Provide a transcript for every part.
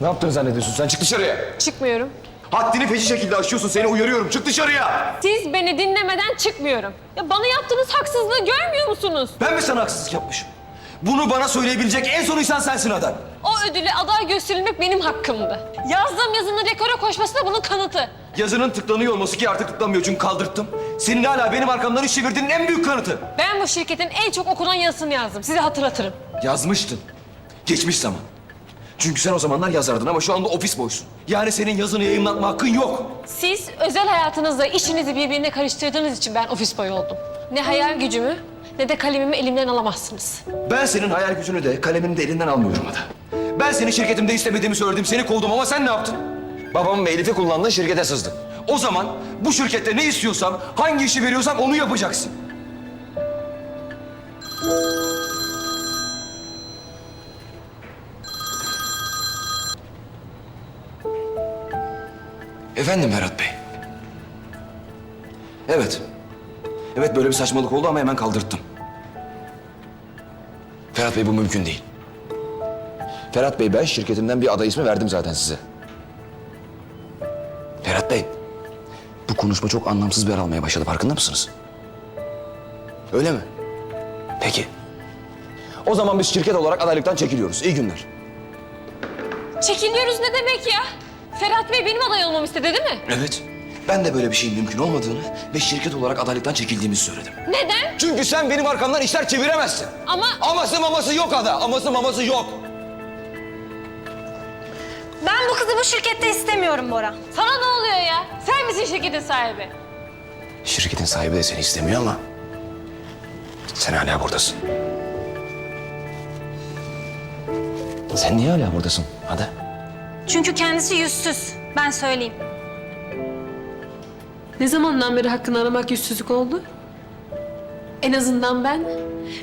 Ne yaptığını zannediyorsun sen? Çık dışarıya. Çıkmıyorum. Haddini feci şekilde aşıyorsun. Seni uyarıyorum. Çık dışarıya. Siz beni dinlemeden çıkmıyorum. Ya bana yaptığınız haksızlığı görmüyor musunuz? Ben mi sana haksızlık yapmışım? Bunu bana söyleyebilecek en son insan sensin Ada. O ödüle aday gösterilmek benim hakkımdı. Yazdığım yazının rekora koşması da bunun kanıtı. Yazının tıklanıyor olması ki artık tıklanmıyor çünkü kaldırttım. Senin hala benim arkamdan iş çevirdiğinin en büyük kanıtı. Ben bu şirketin en çok okunan yazısını yazdım. Size hatırlatırım. Yazmıştın. Geçmiş zaman. Çünkü sen o zamanlar yazardın ama şu anda ofis boysun. Yani senin yazını yayınlatma hakkın yok. Siz özel hayatınızla işinizi birbirine karıştırdığınız için ben ofis boyu oldum. Ne hayal gücümü ne de kalemimi elimden alamazsınız. Ben senin hayal gücünü de kalemini de elinden almıyorum Ada. Ben seni şirketimde istemediğimi söyledim, seni kovdum ama sen ne yaptın? Babamın ve Elif'i kullandın, şirkete sızdın. O zaman bu şirkette ne istiyorsam, hangi işi veriyorsam onu yapacaksın. Efendim Berat Bey. Evet. Evet böyle bir saçmalık oldu ama hemen kaldırttım. Ferhat Bey bu mümkün değil. Ferhat Bey ben şirketimden bir aday ismi verdim zaten size. Ferhat Bey, bu konuşma çok anlamsız bir yer almaya başladı farkında mısınız? Öyle mi? Peki. O zaman biz şirket olarak adaylıktan çekiliyoruz. İyi günler. Çekiliyoruz ne demek ya? Ferhat Bey benim aday olmamı istedi değil mi? Evet. Ben de böyle bir şeyin mümkün olmadığını ve şirket olarak adaylıktan çekildiğimizi söyledim. Neden? Çünkü sen benim arkamdan işler çeviremezsin. Ama Aması maması yok ada. Aması maması yok. Ben bu kızı bu şirkette istemiyorum Bora. sana ne oluyor ya? Sen misin şirketin sahibi? Şirketin sahibi de seni istemiyor ama... ...sen hala buradasın. Sen niye hala buradasın Ada? Çünkü kendisi yüzsüz. Ben söyleyeyim. Ne zamandan beri hakkını aramak yüzsüzlük oldu? En azından ben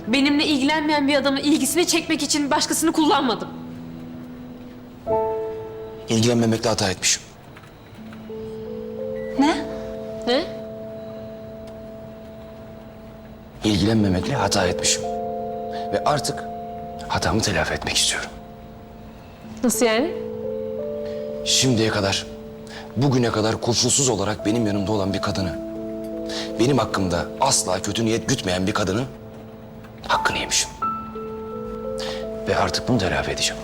benimle ilgilenmeyen bir adamın ilgisini çekmek için başkasını kullanmadım. İlgilenmemekle hata etmişim. Ne? Ne? İlgilenmemekle hata etmişim. Ve artık hatamı telafi etmek istiyorum. Nasıl yani? Şimdiye kadar, bugüne kadar koşulsuz olarak benim yanımda olan bir kadını... ...benim hakkımda asla kötü niyet gütmeyen bir kadının hakkını yemişim. Ve artık bunu telafi edeceğim.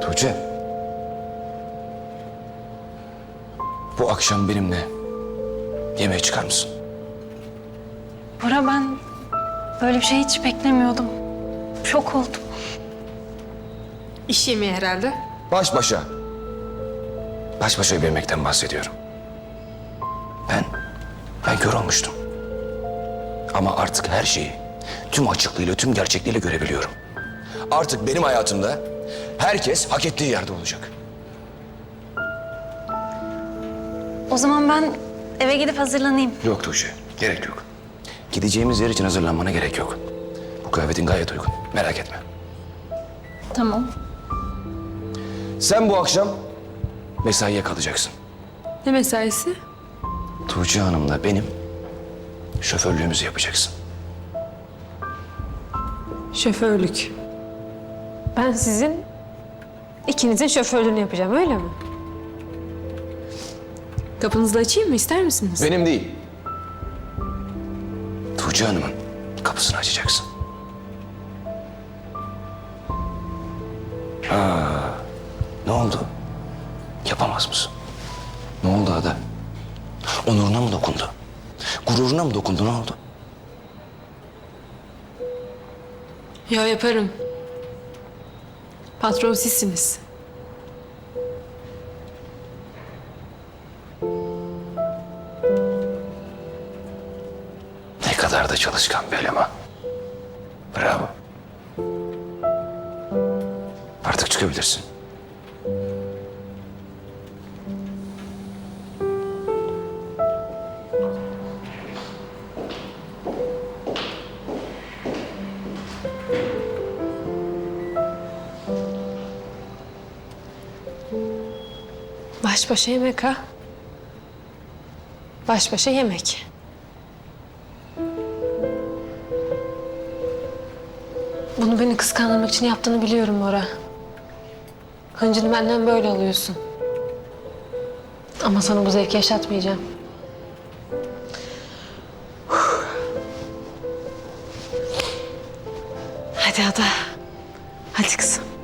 Tuğçe. Bu akşam benimle yemeğe çıkar mısın? Bora ben böyle bir şey hiç beklemiyordum. Şok oldum. İş yemeği herhalde. Baş başa. Baş başa bir yemekten bahsediyorum. Ben, ben kör olmuştum. Ama artık her şeyi tüm açıklığıyla, tüm gerçekliğiyle görebiliyorum. Artık benim hayatımda herkes hak ettiği yerde olacak. O zaman ben eve gidip hazırlanayım. Yok Tuğçe, gerek yok. Gideceğimiz yer için hazırlanmana gerek yok. Bu kıyafetin gayet uygun, merak etme. Tamam. Sen bu akşam mesaiye kalacaksın. Ne mesaisi? Tuğçe Hanım'la benim şoförlüğümüzü yapacaksın. Şoförlük. Ben sizin ikinizin şoförlüğünü yapacağım öyle mi? Kapınızı da açayım mı ister misiniz? Benim değil. Tuğçe Hanım'ın kapısını açacaksın. Aa, ne oldu? Yapamaz mısın? Ne oldu Ada? Onuruna mı dokundu? Gururuna mı dokundu? Ne oldu? Ya yaparım. Patron sizsiniz. Ne kadar da çalışkan bir eleman. Bravo. Artık çıkabilirsin. Baş başa yemek ha. Baş başa yemek. Bunu beni kıskandırmak için yaptığını biliyorum Bora. Hıncını benden böyle alıyorsun. Ama sana bu zevki yaşatmayacağım. Hadi Ada. Hadi kızım.